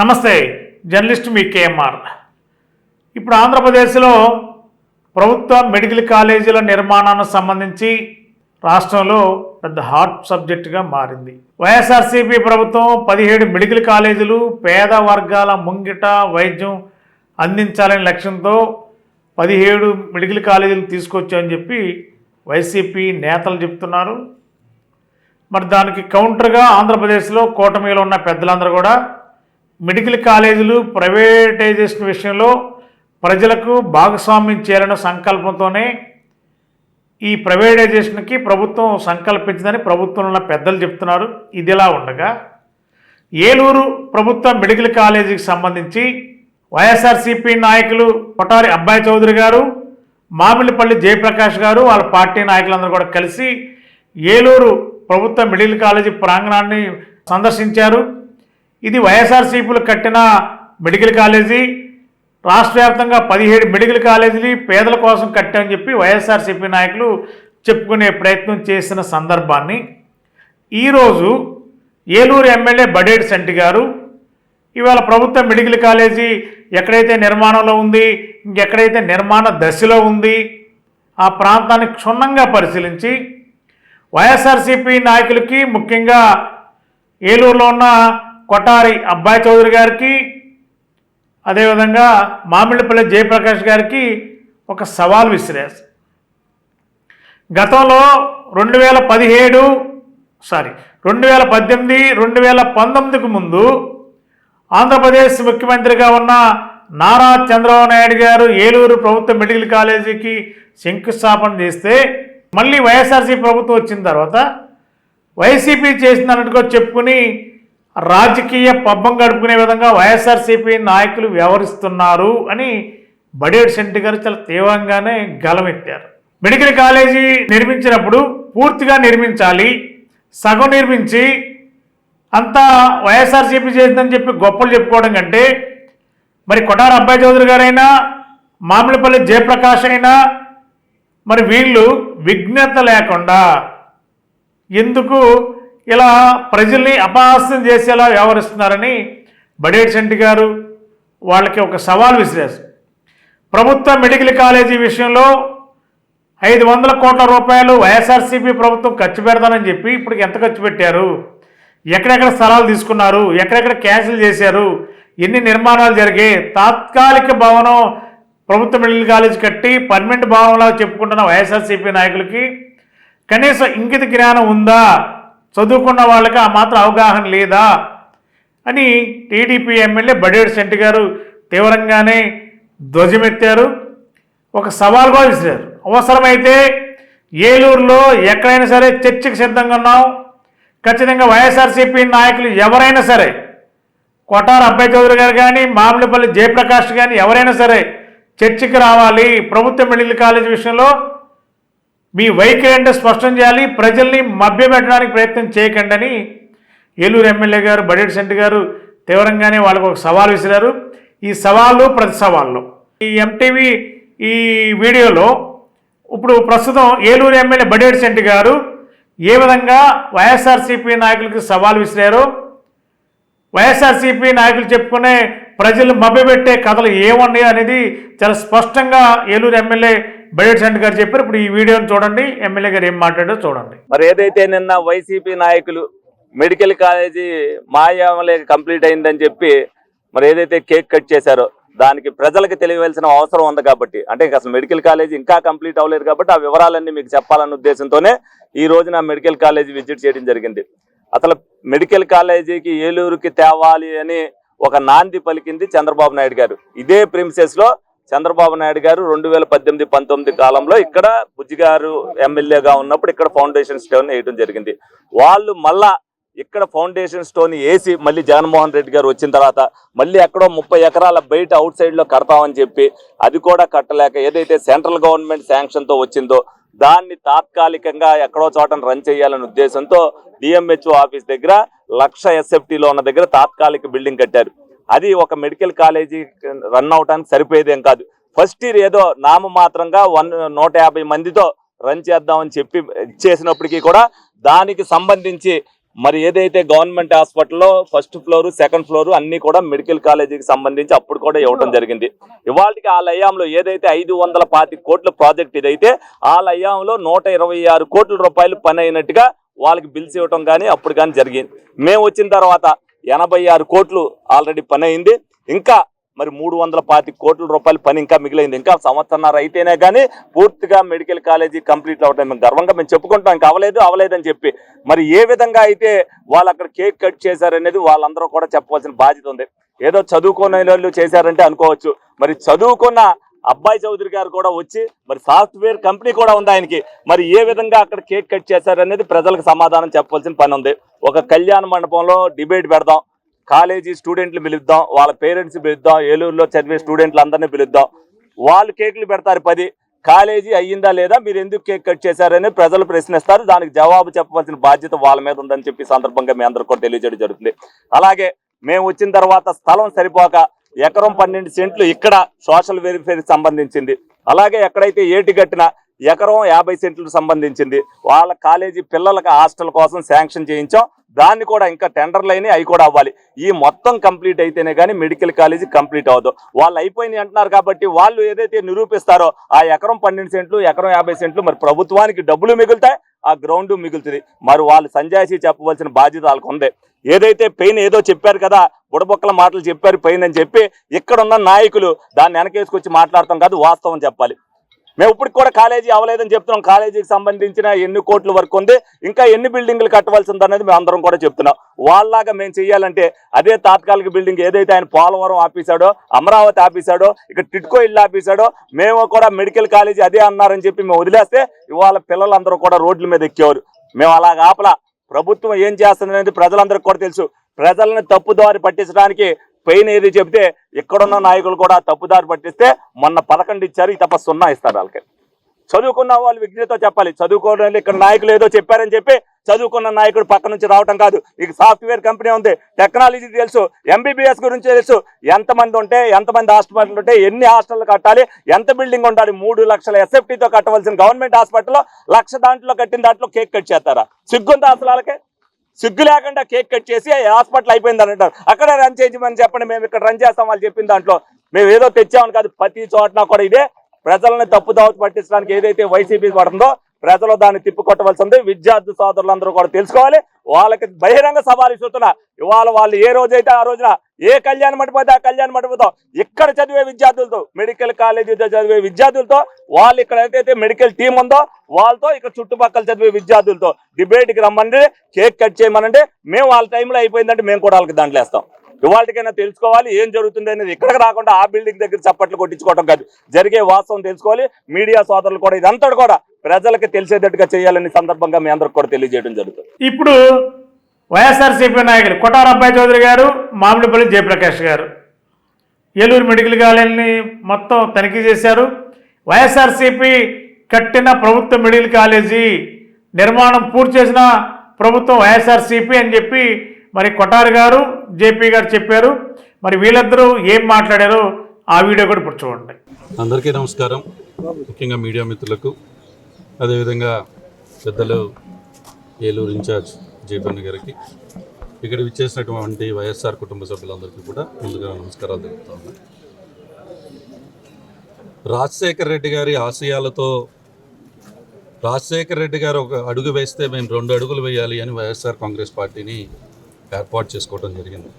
నమస్తే జర్నలిస్ట్ మీ కేఎంఆర్. ఇప్పుడు ఆంధ్రప్రదేశ్లో ప్రభుత్వ మెడికల్ కాలేజీల నిర్మాణానికి సంబంధించి రాష్ట్రంలో పెద్ద హాట్ సబ్జెక్టుగా మారింది. వైఎస్ఆర్సీపీ ప్రభుత్వం పదిహేడు మెడికల్ కాలేజీలు పేద వర్గాల ముంగిట వైద్యం అందించాలనే లక్ష్యంతో పదిహేడు మెడికల్ కాలేజీలు తీసుకొచ్చామని చెప్పి వైసీపీ నేతలు చెప్తున్నారు. మరి దానికి కౌంటర్గా ఆంధ్రప్రదేశ్లో కూటమిలో ఉన్న పెద్దలందరూ కూడా మెడికల్ కాలేజీలు ప్రైవేటైజేషన్ విషయంలో ప్రజలకు భాగస్వామ్యం చేయాలన్న సంకల్పంతోనే ఈ ప్రైవేటైజేషన్కి ప్రభుత్వం సంకల్పించిందని ప్రభుత్వంలో ఉన్న పెద్దలు చెప్తున్నారు. ఇదిలా ఉండగా ఏలూరు ప్రభుత్వ మెడికల్ కాలేజీకి సంబంధించి వైఎస్ఆర్సీపీ నాయకులు పటారి అబ్బాయి చౌదరి గారు మామిడిపల్లి జయప్రకాష్ గారు వాళ్ళ పార్టీ నాయకులందరూ కూడా కలిసి ఏలూరు ప్రభుత్వ మెడికల్ కాలేజీ ప్రాంగణాన్ని సందర్శించారు. ఇది వైఎస్ఆర్సీపీలు కట్టిన మెడికల్ కాలేజీ. రాష్ట్ర వ్యాప్తంగా పదిహేడు మెడికల్ కాలేజీలు పేదల కోసం కట్టామని చెప్పి వైఎస్ఆర్సీపీ నాయకులు చెప్పుకునే ప్రయత్నం చేసిన సందర్భాన్ని. ఈరోజు ఏలూరు ఎమ్మెల్యే బడేటి సంటి గారు ఇవాళ ప్రభుత్వ మెడికల్ కాలేజీ ఎక్కడైతే నిర్మాణంలో ఉంది ఇంకెక్కడైతే నిర్మాణ దశలో ఉంది ఆ ప్రాంతాన్ని క్షుణ్ణంగా పరిశీలించి వైఎస్ఆర్సీపీ నాయకులకి ముఖ్యంగా ఏలూరులో ఉన్న కొటారి అబ్బాయి చౌదరి గారికి అదేవిధంగా మామిడిపల్లి జయప్రకాష్ గారికి ఒక సవాల్ విసిరారు గతంలో రెండు వేల పదిహేడు సారీ రెండు వేల పద్దెనిమిది రెండు వేల పంతొమ్మిదికి ముందు ఆంధ్రప్రదేశ్ ముఖ్యమంత్రిగా ఉన్న నారా చంద్రబాబు నాయుడు గారు ఏలూరు ప్రభుత్వ మెడికల్ కాలేజీకి శంకుస్థాపన చేస్తే మళ్ళీ వైఎస్ఆర్సీ ప్రభుత్వం వచ్చిన తర్వాత వైసీపీ చేసిందన్నట్టుగా చెప్పుకుని రాజకీయ పబ్బం గడుపుకునే విధంగా వైఎస్ఆర్సీపీ నాయకులు వ్యవహరిస్తున్నారు అని బడేడు శెట్టి గారు చాలా తీవ్రంగానే గలమెత్తారు. మెడికల్ కాలేజీ నిర్మించినప్పుడు పూర్తిగా నిర్మించాలి సగం నిర్మించి అంతా వైఎస్ఆర్సీపీ చేసిందని చెప్పి గొప్పలు చెప్పుకోవడం కంటే మరి కొటార అబ్బాయి చౌదరి గారైనా మామిడిపల్లి జయప్రకాష్ అయినా మరి వీళ్ళు విఘ్నత లేకుండా ఎందుకు ఇలా ప్రజల్ని అపహాస్యం చేసేలా వ్యవహరిస్తున్నారని బడేటి శెట్టి గారు వాళ్ళకి ఒక సవాల్ విసిరారు ప్రభుత్వ మెడికల్ కాలేజీ విషయంలో ఐదు వందల కోట్ల రూపాయలు వైఎస్ఆర్సీపీ ప్రభుత్వం ఖర్చు పెడతానని చెప్పి ఇప్పుడు ఎంత ఖర్చు పెట్టారు? ఎక్కడెక్కడ స్థలాలు తీసుకున్నారు? ఎక్కడెక్కడ క్యాన్సిల్ చేశారు? ఎన్ని నిర్మాణాలు జరిగాయి? తాత్కాలిక భవనం ప్రభుత్వ మెడికల్ కాలేజ్ కట్టి పర్మనెంట్ భవనంలా చెప్పుకుంటున్న వైఎస్ఆర్సీపీ నాయకులకి కనీసం ఇంకిత జ్ఞానం ఉందా? చదువుకున్న వాళ్ళకి ఆ మాత్రం అవగాహన లేదా? అని టీడీపీ ఎమ్మెల్యే బడేడు సెంటి గారు తీవ్రంగానే ధ్వజమెత్తారు. ఒక సవాల్ కూడా విసిరారు. అవసరమైతే ఏలూరులో ఎక్కడైనా సరే చర్చకు సిద్ధంగా ఉన్నాం. ఖచ్చితంగా వైఎస్ఆర్సీపీ నాయకులు ఎవరైనా సరే కొటార అబ్బాయి చౌదరి గారు కానీ మామిడిపల్లి జయప్రకాష్ కానీ ఎవరైనా సరే చర్చకి రావాలి. ప్రభుత్వ మెడికల్ కాలేజ్ విషయంలో మీ వైఖరి అంటే స్పష్టం చేయాలి. ప్రజల్ని మభ్యపెట్టడానికి ప్రయత్నం చేయకండి అని ఏలూరు ఎమ్మెల్యే గారు బడేటి శెట్టి గారు తీవ్రంగానే వాళ్ళకు ఒక సవాల్ విసిరారు. ఈ సవాళ్ళు ప్రతి సవాళ్ళు ఈ ఎంటీవీ ఈ వీడియోలో ఇప్పుడు ప్రస్తుతం ఏలూరు ఎమ్మెల్యే బడేటి శెట్టి గారు ఏ విధంగా వైఎస్ఆర్సీపీ నాయకులకు సవాల్ విసిరారో వైఎస్ఆర్సీపీ నాయకులు చెప్పుకునే ప్రజలు మభ్యపెట్టే కథలు ఏమున్నాయో అనేది చాలా స్పష్టంగా ఏలూరు ఎమ్మెల్యే బడేటి శెట్టి గారు చెప్పారు. ఇప్పుడు ఈ వీడియోని చూడండి ఎమ్మెల్యే గారు ఏం మాట్లాడారో చూడండి. మరి ఏదైతే నిన్న వైసీపీ నాయకులు మెడికల్ కాలేజీ మాయామలే కంప్లీట్ అయిందని చెప్పి మరి ఏదైతే కేక్ కట్ చేశారో దానికి ప్రజలకు తెలియవలసిన అవసరం ఉంది కాబట్టి అంటే అసలు మెడికల్ కాలేజీ ఇంకా కంప్లీట్ అవ్వలేదు కాబట్టి ఆ వివరాలన్నీ మీకు చెప్పాలన్న ఉద్దేశంతోనే ఈ రోజు నా మెడికల్ కాలేజీ విజిట్ చేయడం జరిగింది. అసలు మెడికల్ కాలేజీకి ఏలూరుకి తేవాలి అని ఒక నాంది పలికింది చంద్రబాబు నాయుడు గారు. ఇదే ప్రిన్సెస్లో చంద్రబాబు నాయుడు గారు రెండు వేల పద్దెనిమిది పంతొమ్మిది కాలంలో ఇక్కడ బుజ్జిగారు ఎమ్మెల్యేగా ఉన్నప్పుడు ఇక్కడ ఫౌండేషన్ స్టోన్ వేయడం జరిగింది. వాళ్ళు మళ్ళా ఇక్కడ ఫౌండేషన్ స్టోన్ వేసి మళ్ళీ జగన్మోహన్ రెడ్డి గారు వచ్చిన తర్వాత మళ్ళీ ఎక్కడో ముప్పై ఎకరాల బయట అవుట్ సైడ్లో కడతామని చెప్పి అది కూడా కట్టలేక ఏదైతే సెంట్రల్ గవర్నమెంట్ శాంక్షన్తో వచ్చిందో దాన్ని తాత్కాలికంగా ఎక్కడో చోట రన్ చేయాలనే ఉద్దేశంతో డిఎంహెచ్ఓ ఆఫీస్ దగ్గర లక్ష ఎస్ఎఫ్టీలో ఉన్న దగ్గర తాత్కాలిక బిల్డింగ్ కట్టారు. అది ఒక మెడికల్ కాలేజీ రన్ అవటానికి సరిపోయేదేం కాదు. ఫస్ట్ ఇయర్ ఏదో నామమాత్రంగా వన్ నూట యాభై మందితో రన్ చేద్దామని చెప్పి చేసినప్పటికీ కూడా దానికి సంబంధించి మరి ఏదైతే గవర్నమెంట్ హాస్పిటల్లో ఫస్ట్ ఫ్లోర్ సెకండ్ ఫ్లోర్ అన్నీ కూడా మెడికల్ కాలేజీకి సంబంధించి అప్పుడు కూడా ఇవ్వడం జరిగింది. ఇవాళకి ఆ లయాంలో ఏదైతే ఐదు వందల పాతి కోట్ల ప్రాజెక్ట్ ఇదైతే ఆ లయ్యాంలో నూట ఇరవై ఆరు కోట్ల రూపాయలు పని అయినట్టుగా వాళ్ళకి బిల్స్ ఇవ్వటం కానీ అప్పుడు కానీ జరిగింది. మేము వచ్చిన తర్వాత ఎనభై ఆరు కోట్లు ఆల్రెడీ పని అయింది ఇంకా మరి మూడు వందల పాతి కోట్ల రూపాయల పని ఇంకా మిగిలింది. ఇంకా సంవత్సరాలు అయితేనే కానీ పూర్తిగా మెడికల్ కాలేజీ కంప్లీట్ అవటం మేము గర్వంగా మేము చెప్పుకుంటాం. ఇంకా అవలేదు అవలేదని చెప్పి. మరి ఏ విధంగా అయితే వాళ్ళు అక్కడ కేక్ కట్ చేశారనేది వాళ్ళందరూ కూడా చెప్పవలసిన బాధ్యత ఉంది. ఏదో చదువుకునే వాళ్ళు చేశారంటే అనుకోవచ్చు. మరి చదువుకున్న అబ్బాయి చౌదరి గారు కూడా వచ్చి మరి సాఫ్ట్వేర్ కంపెనీ కూడా ఉంది ఆయనకి. మరి ఏ విధంగా అక్కడ కేక్ కట్ చేశారనేది ప్రజలకు సమాధానం చెప్పవలసిన పని ఉంది. ఒక కళ్యాణ మండపంలో డిబేట్ పెడదాం. కాలేజీ స్టూడెంట్లు పిలుద్దాం. వాళ్ళ పేరెంట్స్ పిలుద్దాం. ఏలూరులో చదివే స్టూడెంట్లు అందరినీ పిలుద్దాం. వాళ్ళు కేకులు పెడతారు పది. కాలేజీ అయ్యిందా లేదా? మీరు ఎందుకు కేక్ కట్ చేశారని ప్రజలు ప్రశ్నిస్తారు. దానికి జవాబు చెప్పవలసిన బాధ్యత వాళ్ళ మీద ఉందని చెప్పి సందర్భంగా మీ అందరికీ కూడా తెలియజేయడం జరుగుతుంది. అలాగే మేము వచ్చిన తర్వాత స్థలం సరిపోక ఎకరం పన్నెండు సెంట్లు ఇక్కడ సోషల్ వెల్ఫేర్ సంబంధించింది. అలాగే ఎక్కడైతే ఏటి కట్టిన ఎకరం యాభై సెంట్లకు సంబంధించింది. వాళ్ళ కాలేజీ పిల్లలకు హాస్టల్ కోసం శాంక్షన్ చేయించాం. దాన్ని కూడా ఇంకా టెండర్లు అయినాయి అవి కూడా అవ్వాలి. ఈ మొత్తం కంప్లీట్ అయితేనే కానీ మెడికల్ కాలేజీ కంప్లీట్ అవ్వదు. వాళ్ళు అయిపోయినాయి అంటున్నారు కాబట్టి వాళ్ళు ఏదైతే నిరూపిస్తారో ఆ ఎకరం పన్నెండు సెంట్లు ఎకరం యాభై సెంట్లు మరి ప్రభుత్వానికి డబ్బులు మిగులుతాయి ఆ గ్రౌండ్ మిగులుతుంది. మరి వాళ్ళు సంజాయిషి చెప్పవలసిన బాధ్యత వాళ్ళకు ఉంది. ఏదైతే పెయిన్ ఏదో చెప్పారు కదా బుడబొక్కల మాటలు చెప్పారు పెయిన్ అని చెప్పి ఇక్కడ ఉన్న నాయకులు దాన్ని వెనకేసుకొచ్చి మాట్లాడతాం కాదు వాస్తవం చెప్పాలి. మేము ఇప్పటికి కూడా కాలేజీ అవ్వలేదని చెప్తున్నాం. కాలేజీకి సంబంధించిన ఎన్ని కోట్ల వరకు ఉంది ఇంకా ఎన్ని బిల్డింగ్లు కట్టవలసింది అనేది మేము అందరం కూడా చెప్తున్నాం. వాళ్ళలాగా మేము చేయాలంటే అదే తాత్కాలిక బిల్డింగ్ ఏదైతే ఆయన పోలవరం ఆపేశాడో అమరావతి ఆపేశాడో ఇక్కడ టిట్కో ఇల్లు ఆపేశాడో మేము కూడా మెడికల్ కాలేజీ అదే అన్నారని చెప్పి మేము వదిలేస్తే ఇవాళ పిల్లలందరూ కూడా రోడ్ల మీద ఎక్కేవారు. మేము అలాగ ఆపలా. ప్రభుత్వం ఏం చేస్తుంది అనేది ప్రజలందరికీ కూడా తెలుసు. ప్రజలను తప్పుదారి పట్టించడానికి పెయిన్ ఏది చెబితే ఇక్కడున్న నాయకులు కూడా తప్పుదారి పట్టిస్తే మొన్న పదకొండు ఇచ్చారు ఈ తప్ప సున్నా ఇస్తారు వాళ్ళకి. చదువుకున్న వాళ్ళు విజ్ఞతో చెప్పాలి. చదువుకోవడం ఇక్కడ నాయకులు ఏదో చెప్పారని చెప్పి చదువుకున్న నాయకుడు పక్క నుంచి రావటం కాదు. ఇక సాఫ్ట్వేర్ కంపెనీ ఉంది. టెక్నాలజీ తెలుసు. ఎంబీబీఎస్ గురించి తెలుసు. ఎంతమంది ఉంటే ఎంతమంది హాస్పిటల్ ఉంటే ఎన్ని హాస్టల్ కట్టాలి ఎంత బిల్డింగ్ ఉండాలి మూడు లక్షల ఎస్ఎఫ్టీతో కట్టవలసిన గవర్నమెంట్ హాస్పిటల్లో లక్ష దాంట్లో కట్టిన దాంట్లో కేక్ కట్ చేస్తారా? సిగ్గుందా అసలు వాళ్ళకి? సిగ్గు లేకుండా కేక్ కట్ చేసి హాస్పిటల్ అయిపోయింది అని అంటారు. అక్కడ రన్ చేయమని చెప్పండి మేము ఇక్కడ రన్ చేస్తాం వాళ్ళు చెప్పిన దాంట్లో. మేము ఏదో తెచ్చామని కాదు ప్రతి చోటన కూడా ఇదే ప్రజలను తప్పుదావ పట్టించడానికి ఏదైతే వైసీపీ పడుతుందో ప్రజలు దాన్ని తిప్పికొట్టవలసి ఉంది విద్యార్థి సోదరులందరూ కూడా తెలుసుకోవాలి. వాళ్ళకి బహిరంగ సవాలు ఇస్తున్నా ఇవాళ వాళ్ళు ఏ రోజైతే ఆ రోజున ఏ కళ్యాణ మండపం అయితే ఆ కళ్యాణ మండపంతో ఇక్కడ చదివే విద్యార్థులతో మెడికల్ కాలేజీతో చదివే విద్యార్థులతో వాళ్ళు ఇక్కడ ఏదైతే మెడికల్ టీం ఉందో వాళ్ళతో ఇక్కడ చుట్టుపక్కల చదివే విద్యార్థులతో డిబేట్కి రమ్మంటే కేక్ కట్ చేయమనంటే మేము వాళ్ళ టైంలో అయిపోయిందంటే మేము కూడా వాళ్ళకి దాంట్లో వేస్తాం. ఇవాళకైనా తెలుసుకోవాలి ఏం జరుగుతుంది అనేది ఇక్కడికి రాకుండా ఆ బిల్డింగ్ దగ్గర చప్పట్లు కొట్టించుకోవడం కాదు. జరిగే వాస్తవం తెలుసుకోవాలి మీడియా సోదరులు కూడా ఇదంతా కూడా ప్రజలకు తెలిసేటట్టుగా చేయాలని సందర్భంగా మీ అందరికి కూడా తెలియజేయడం జరుగుతుంది. ఇప్పుడు వైఎస్ఆర్సీపీ నాయకులు కొటారబ్బాయి చౌదరి గారు మామిడిపల్లి జయప్రకాష్ గారు. ఏలూరు మెడికల్ కాలేజీని మొత్తం తనిఖీ చేశారు. వైఎస్ఆర్సీపీ కట్టిన ప్రభుత్వ మెడికల్ కాలేజీ నిర్మాణం పూర్తి చేసిన ప్రభుత్వం వైఎస్ఆర్సీపీ అని చెప్పి మరి కొటారు గారు జేపీ గారు చెప్పారు. మరి వీళ్ళిద్దరూ ఏం మాట్లాడారో ఆ వీడియో కూడా ఇప్పుడు చూడండి. అందరికీ నమస్కారం. ముఖ్యంగా మీడియా మిత్రులకు అదేవిధంగా పెద్దలు ఏలూరు ఇన్ఛార్జ్ జేపన్న గారికి ఇక్కడ విచ్చేసినటువంటి వైఎస్ఆర్ కుటుంబ సభ్యులందరికీ కూడా ముందుగా నమస్కారాలు తెలుపుతా ఉన్నా. రాజశేఖర్ రెడ్డి గారి ఆశయాలతో రాజశేఖర్ రెడ్డి గారు ఒక అడుగు వేస్తే మేము రెండు అడుగులు వేయాలి అని వైఎస్ఆర్ కాంగ్రెస్ పార్టీని ఏర్పాటు చేసుకోవడం జరిగింది.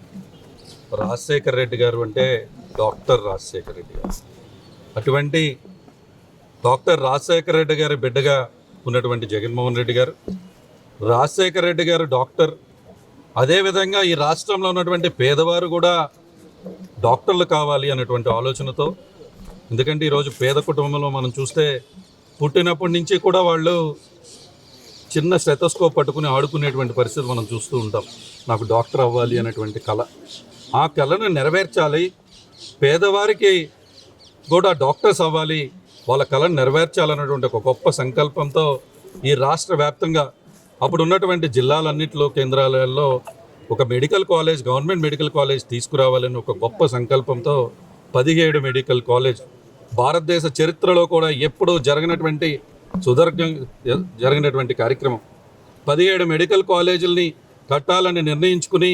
రాజశేఖర్ రెడ్డి గారు అంటే డాక్టర్ రాజశేఖర్ రెడ్డి గారు. అటువంటి డాక్టర్ రాజశేఖర్ రెడ్డి గారి బిడ్డగా ఉన్నటువంటి జగన్మోహన్ రెడ్డి గారు రాజశేఖర్ రెడ్డి గారు డాక్టర్. అదేవిధంగా ఈ రాష్ట్రంలో ఉన్నటువంటి పేదవారు కూడా డాక్టర్లు కావాలి అనేటువంటి ఆలోచనతో ఎందుకంటే ఈరోజు పేద కుటుంబంలో మనం చూస్తే పుట్టినప్పటి నుంచి కూడా వాళ్ళు చిన్న స్టెథోస్కోప్ పట్టుకుని ఆడుకునేటువంటి పరిస్థితి మనం చూస్తూ ఉంటాం. నాకు డాక్టర్ అవ్వాలి అనేటువంటి కళ. ఆ కళను నెరవేర్చాలి. పేదవారికి కూడా డాక్టర్స్ అవ్వాలి. వాళ్ళ కళను నెరవేర్చాలన్నటువంటి ఒక గొప్ప సంకల్పంతో ఈ రాష్ట్ర వ్యాప్తంగా అప్పుడు ఉన్నటువంటి జిల్లాలన్నింటిలో కేంద్రాలలో ఒక medical college government medical college తీసుకురావాలని ఒక గొప్ప సంకల్పంతో పదిహేడు మెడికల్ కాలేజ్ భారతదేశ చరిత్రలో కూడా ఎప్పుడూ జరగనటువంటి సుదీర్ఘం జరిగినటువంటి కార్యక్రమం. పదిహేడు మెడికల్ కాలేజీలని కట్టాలని నిర్ణయించుకుని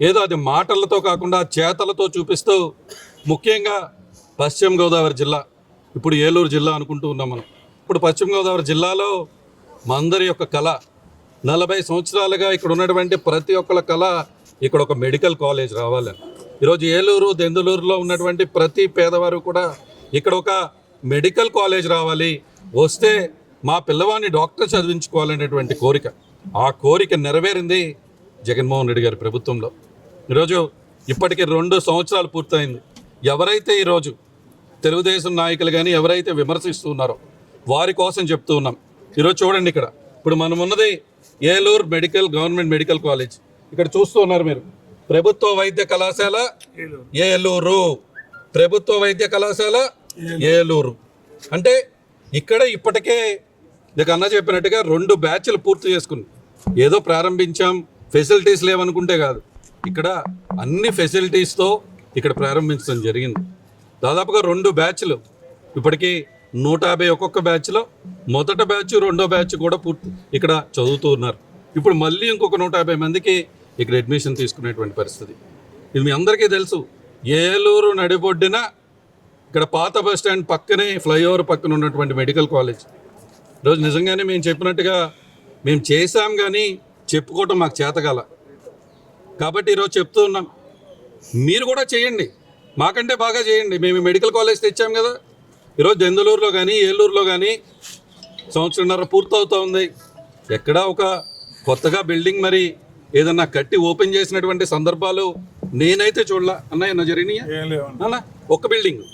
ఏదో అది మాటలతో కాకుండా చేతలతో చూపిస్తూ ముఖ్యంగా పశ్చిమ గోదావరి జిల్లా ఇప్పుడు ఏలూరు జిల్లా అనుకుంటూ ఉన్నాం మనం. ఇప్పుడు పశ్చిమ గోదావరి జిల్లాలో మందరి యొక్క కళ నలభై సంవత్సరాలుగా ఇక్కడ ఉన్నటువంటి ప్రతి ఒక్కళ్ళ కళ ఇక్కడ ఒక మెడికల్ కాలేజ్ రావాలని ఈరోజు ఏలూరు దెందులూరులో ఉన్నటువంటి ప్రతి పేదవారు కూడా ఇక్కడ ఒక మెడికల్ కాలేజ్ రావాలి. వస్తే మా పిల్లవాడిని డాక్టర్ చదివించుకోవాలనేటువంటి కోరిక. ఆ కోరిక నెరవేరింది జగన్మోహన్ రెడ్డి గారి ప్రభుత్వంలో. ఈరోజు ఇప్పటికి రెండు సంవత్సరాలు పూర్తయింది. ఎవరైతే ఈరోజు తెలుగుదేశం నాయకులు కానీ ఎవరైతే విమర్శిస్తున్నారో వారి కోసం చెప్తూ ఉన్నాం. ఈరోజు చూడండి ఇక్కడ. ఇప్పుడు మనం ఉన్నది Eluru medical government medical college. ఇక్కడ చూస్తూ ఉన్నారు మీరు. ప్రభుత్వ వైద్య కళాశాల ఏలూరు. ప్రభుత్వ వైద్య కళాశాల ఏలూరు. అంటే ఇక్కడ ఇప్పటికే ఇక అన్న చెప్పినట్టుగా రెండు బ్యాచ్లు పూర్తి చేసుకుని ఏదో ప్రారంభించాం ఫెసిలిటీస్ లేవనుకుంటే కాదు. ఇక్కడ అన్ని ఫెసిలిటీస్తో ఇక్కడ ప్రారంభించడం జరిగింది. దాదాపుగా రెండు బ్యాచ్లు. ఇప్పటికీ నూట యాభై ఒక్కొక్క బ్యాచ్లో మొదట బ్యాచ్ రెండో బ్యాచ్ కూడా పూర్తి ఇక్కడ చదువుతూ ఉన్నారు. ఇప్పుడు మళ్ళీ ఇంకొక నూట యాభై మందికి ఇక్కడ అడ్మిషన్ తీసుకునేటువంటి పరిస్థితి. ఇది మీ అందరికీ తెలుసు. ఏలూరు నడిబొడ్డిన ఇక్కడ పాత బస్ స్టాండ్ పక్కనే ఫ్లైఓవర్ పక్కన ఉన్నటువంటి మెడికల్ కాలేజ్. ఈరోజు నిజంగానే మేము చెప్పినట్టుగా మేము చేశాం కానీ చెప్పుకోవటం మాకు చేతగాల. కాబట్టి ఈరోజు చెప్తూ ఉన్నాం. మీరు కూడా చేయండి. మాకంటే బాగా చేయండి. మేము మెడికల్ కాలేజ్ తెచ్చాం కదా. ఈరోజు దెందులూరులో కానీ ఏలూరులో కానీ సంవత్సరంన్నర పూర్తవుతా ఉంది. ఎక్కడా ఒక కొత్తగా బిల్డింగ్ మరి ఏదన్నా కట్టి ఓపెన్ చేసినటువంటి సందర్భాలు నేనైతే చూడలా. అన్నయ్య జరిగినాయా? అన్న ఒక్క బిల్డింగ్.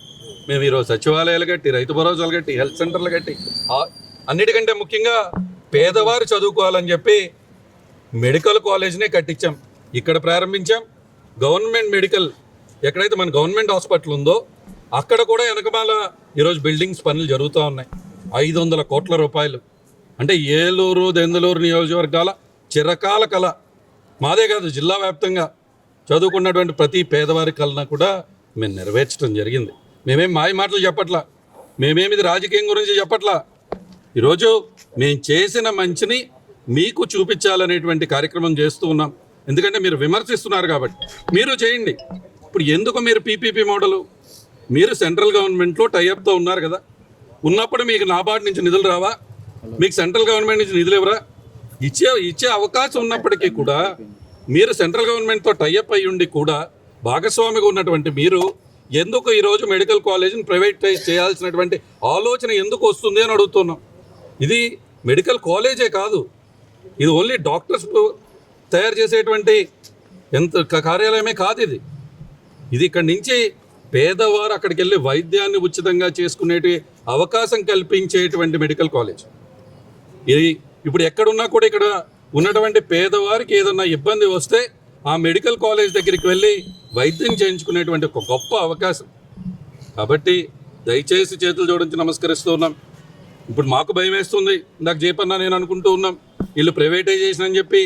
మేము ఈరోజు సచివాలయాలు కట్టి రైతు భరోసాలు కట్టి హెల్త్ సెంటర్లు కట్టి అన్నిటికంటే ముఖ్యంగా పేదవారు చదువుకోవాలని చెప్పి మెడికల్ కాలేజ్నే కట్టించాం. ఇక్కడ ప్రారంభించాం. గవర్నమెంట్ మెడికల్ ఎక్కడైతే మన గవర్నమెంట్ హాస్పిటల్ ఉందో అక్కడ కూడా వెనకమాల ఈరోజు బిల్డింగ్స్ పనులు జరుగుతూ ఉన్నాయి. ఐదు వందల కోట్ల రూపాయలు. అంటే ఏలూరు దెందలూరు నియోజకవర్గాల చిరకాల కళ. మాదే కాదు జిల్లా వ్యాప్తంగా చదువుకున్నటువంటి ప్రతి పేదవారి కళన కూడా మేము నెరవేర్చడం జరిగింది. మేమేం మాయ మాటలు చెప్పట్లా? మేమేమి ఇది రాజకీయం గురించి చెప్పట్లా? ఈరోజు మేము చేసిన మంచిని మీకు చూపించాలనేటువంటి కార్యక్రమం చేస్తూ ఉన్నాం. ఎందుకంటే మీరు విమర్శిస్తున్నారు కాబట్టి. మీరు చేయండి. ఇప్పుడు ఎందుకు మీరు పీపీపీ మోడలు? మీరు సెంట్రల్ గవర్నమెంట్లో టైఅప్తో ఉన్నారు కదా. ఉన్నప్పుడు మీకు నాబార్డు నుంచి నిధులు రావా? మీకు సెంట్రల్ గవర్నమెంట్ నుంచి నిధులు ఇవ్వరా? ఇచ్చే ఇచ్చే అవకాశం ఉన్నప్పటికీ కూడా మీరు సెంట్రల్ గవర్నమెంట్తో టైఅప్ అయ్యుండి ఉండి కూడా భాగస్వామిగా ఉన్నటువంటి మీరు ఎందుకు ఈరోజు మెడికల్ కాలేజీని ప్రైవేటైజ్ చేయాల్సినటువంటి ఆలోచన ఎందుకు వస్తుంది అని అడుగుతున్నాం. ఇది మెడికల్ కాలేజే కాదు. ఇది ఓన్లీ డాక్టర్స్ తయారు చేసేటువంటి ఎంత కార్యాలయమే కాదు ఇది. ఇది ఇక్కడి నుంచి పేదవారు అక్కడికి వెళ్ళి వైద్యాన్ని ఉచితంగా చేసుకునేటి అవకాశం కల్పించేటువంటి మెడికల్ కాలేజ్. ఇది ఇప్పుడు ఎక్కడున్నా కూడా ఇక్కడ ఉన్నటువంటి పేదవారికి ఏదన్నా ఇబ్బంది వస్తే ఆ మెడికల్ కాలేజ్ దగ్గరికి వెళ్ళి వైద్యం చేయించుకునేటువంటి ఒక గొప్ప అవకాశం. కాబట్టి దయచేసి చేతులు జోడించి నమస్కరిస్తూ ఉన్నాం. ఇప్పుడు మాకు భయం వేస్తుంది. నాకు చేపన్నా నేను అనుకుంటూ ఉన్నాం వీళ్ళు ప్రైవేటైజేషన్ అని చెప్పి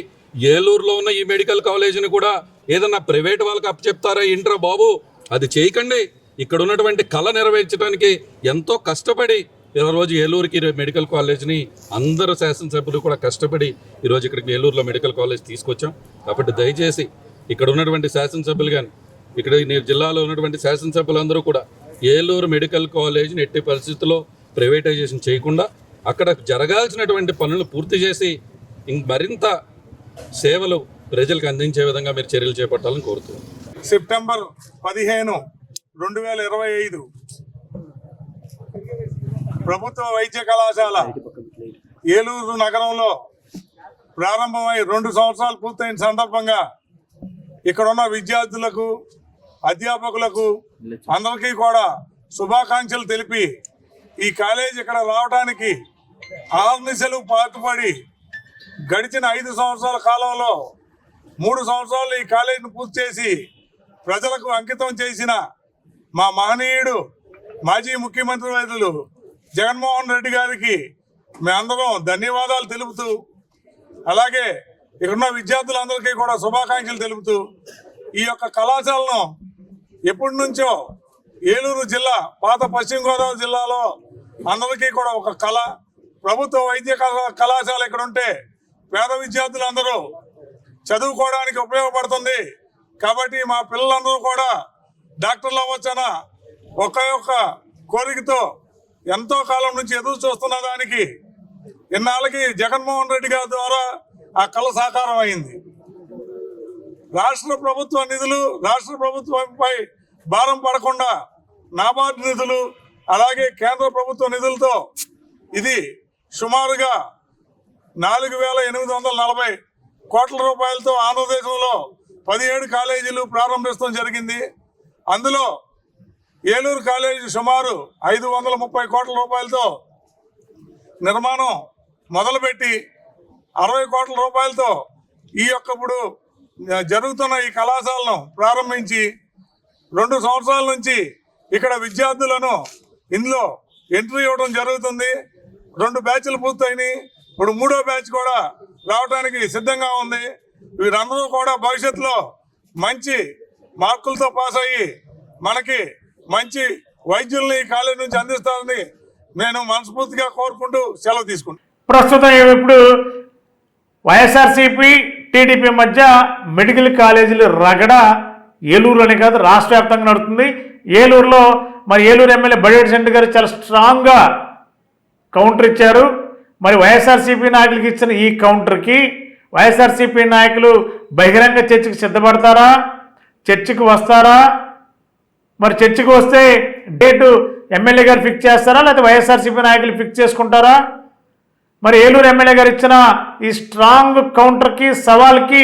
ఏలూరులో ఉన్న ఈ మెడికల్ కాలేజీని కూడా ఏదన్నా ప్రైవేట్ వాళ్ళకి అప్పచెప్తారా? ఇంట్రా బాబు? అది చేయకండి. ఇక్కడ ఉన్నటువంటి కళ నెరవేర్చడానికి ఎంతో కష్టపడి ఈరోజు రోజు ఏలూరుకి మెడికల్ కాలేజ్ని అందరు శాసనసభ్యులు కూడా కష్టపడి ఈరోజు ఇక్కడికి ఏలూరులో మెడికల్ కాలేజ్ తీసుకొచ్చాం. కాబట్టి దయచేసి ఇక్కడ ఉన్నటువంటి శాసనసభ్యులు కానీ ఇక్కడ జిల్లాలో ఉన్నటువంటి శాసనసభ్యులందరూ కూడా ఏలూరు మెడికల్ కాలేజ్ని ఎట్టి పరిస్థితుల్లో ప్రైవేటైజేషన్ చేయకుండా అక్కడ జరగాల్సినటువంటి పనులు పూర్తి చేసి మరింత సేవలు ప్రజలకు అందించే విధంగా మీరు చర్యలు చేపట్టాలని కోరుతున్నాను సెప్టెంబర్ పదిహేను రెండు వేల ఇరవై ఐదు ప్రభుత్వ వైద్య కళాశాల ఏలూరు నగరంలో ప్రారంభమై రెండు సంవత్సరాలు పూర్తయిన సందర్భంగా ఇక్కడ ఉన్న విద్యార్థులకు అధ్యాపకులకు అందరికీ కూడా శుభాకాంక్షలు తెలిపి ఈ కాలేజ్ ఇక్కడ రావడానికి ఆర్నిశలు పాటుపడి గడిచిన ఐదు సంవత్సరాల కాలంలో మూడు సంవత్సరాలు ఈ కాలేజీని పూర్తి చేసి ప్రజలకు అంకితం చేసిన మా మహనీయుడు మాజీ ముఖ్యమంత్రి వైద్యులు జగన్మోహన్ రెడ్డి గారికి మేమందరం ధన్యవాదాలు తెలుపుతూ అలాగే ఇక్కడున్న విద్యార్థులందరికీ కూడా శుభాకాంక్షలు తెలుపుతూ ఈ యొక్క కళాశాలను ఎప్పటి నుంచో ఏలూరు జిల్లా పాత పశ్చిమ గోదావరి జిల్లాలో అందరికీ కూడా ఒక కళ. ప్రభుత్వ వైద్య కళాశాల ఇక్కడ ఉంటే పేద విద్యార్థులందరూ చదువుకోవడానికి ఉపయోగపడుతుంది. కాబట్టి మా పిల్లలందరూ కూడా డాక్టర్లు అవ్వచ్చన ఒక యొక్క కోరికతో ఎంతో కాలం నుంచి ఎదురు చూస్తున్న దానికి ఇన్నాళ్ళకి జగన్మోహన్ రెడ్డి గారి ద్వారా ఆ కళ సాకారం అయింది. రాష్ట్ర ప్రభుత్వ నిధులు రాష్ట్ర ప్రభుత్వంపై భారం పడకుండా నాబార్డు నిధులు అలాగే కేంద్ర ప్రభుత్వ నిధులతో ఇది సుమారుగా నాలుగు వేల ఎనిమిది వందల నలభై కోట్ల రూపాయలతో ఆంధ్రదేశంలో పదిహేడు కాలేజీలు ప్రారంభించడం జరిగింది. అందులో ఏలూరు కాలేజీ సుమారు ఐదు వందల ముప్పై కోట్ల రూపాయలతో నిర్మాణం మొదలుపెట్టి అరవై కోట్ల రూపాయలతో ఈ యొక్క ఇప్పుడు జరుగుతున్న ఈ కళాశాలను ప్రారంభించి రెండు సంవత్సరాల నుంచి ఇక్కడ విద్యార్థులను ఇందులో ఎంట్రీ ఇవ్వడం జరుగుతుంది. రెండు బ్యాచ్లు పూర్తయినాయి. ఇప్పుడు మూడో బ్యాచ్ కూడా రావడానికి సిద్ధంగా ఉంది. వీరందరూ కూడా భవిష్యత్తులో మంచి మార్కులతో పాస్ అయ్యి మనకి మంచి వైద్యుల్ని ఈ కాలేజీ నుంచి అందిస్తారని నేను మనస్ఫూర్తిగా కోరుకుంటూ సెలవు తీసుకుంటాను ప్రస్తుతం ఇప్పుడు వైఎస్ఆర్సీపీ టీడీపీ మధ్య మెడికల్ కాలేజీలు రగడ ఏలూరులోనే కాదు రాష్ట్ర వ్యాప్తంగా నడుస్తుంది ఏలూరులో మరి ఏలూరు ఎమ్మెల్యే బడేటి సెంటర్ గారు చాలా స్ట్రాంగ్గా కౌంటర్ ఇచ్చారు. మరి వైఎస్ఆర్సీపీ నాయకులకి ఇచ్చిన ఈ కౌంటర్కి వైఎస్ఆర్సీపీ నాయకులు బహిరంగ చర్చకు సిద్ధపడతారా? చర్చకు వస్తారా? మరి చర్చకు వస్తే డేటు ఎమ్మెల్యే గారు ఫిక్స్ చేస్తారా? లేకపోతే వైఎస్ఆర్సీపీ నాయకులు ఫిక్స్ చేసుకుంటారా? మరి ఏలూరు ఎమ్మెల్యే గారు ఇచ్చిన ఈ స్ట్రాంగ్ కౌంటర్కి సవాల్కి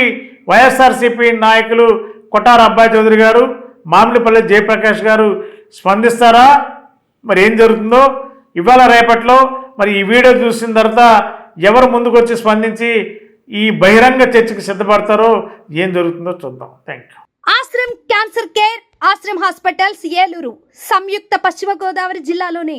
వైఎస్ఆర్సీపీ నాయకులు కొట్టార అబ్బాయి చౌదరి గారు. మామిడిపల్లి జయప్రకాష్ గారు స్పందిస్తారా? మరి ఏం జరుగుతుందో? ఇవాళ రేపట్లో మరి ఈ వీడియో చూసిన తర్వాత ఎవరు ముందుకొచ్చి స్పందించి ఈ బహిరంగ చర్చకు సిద్ధపడతారో ఏం జరుగుతుందో చూద్దాం. Thank you Ashram cancer care Ashram hospitals Eluru. సంయుక్త పశ్చిమ గోదావరి జిల్లాలోని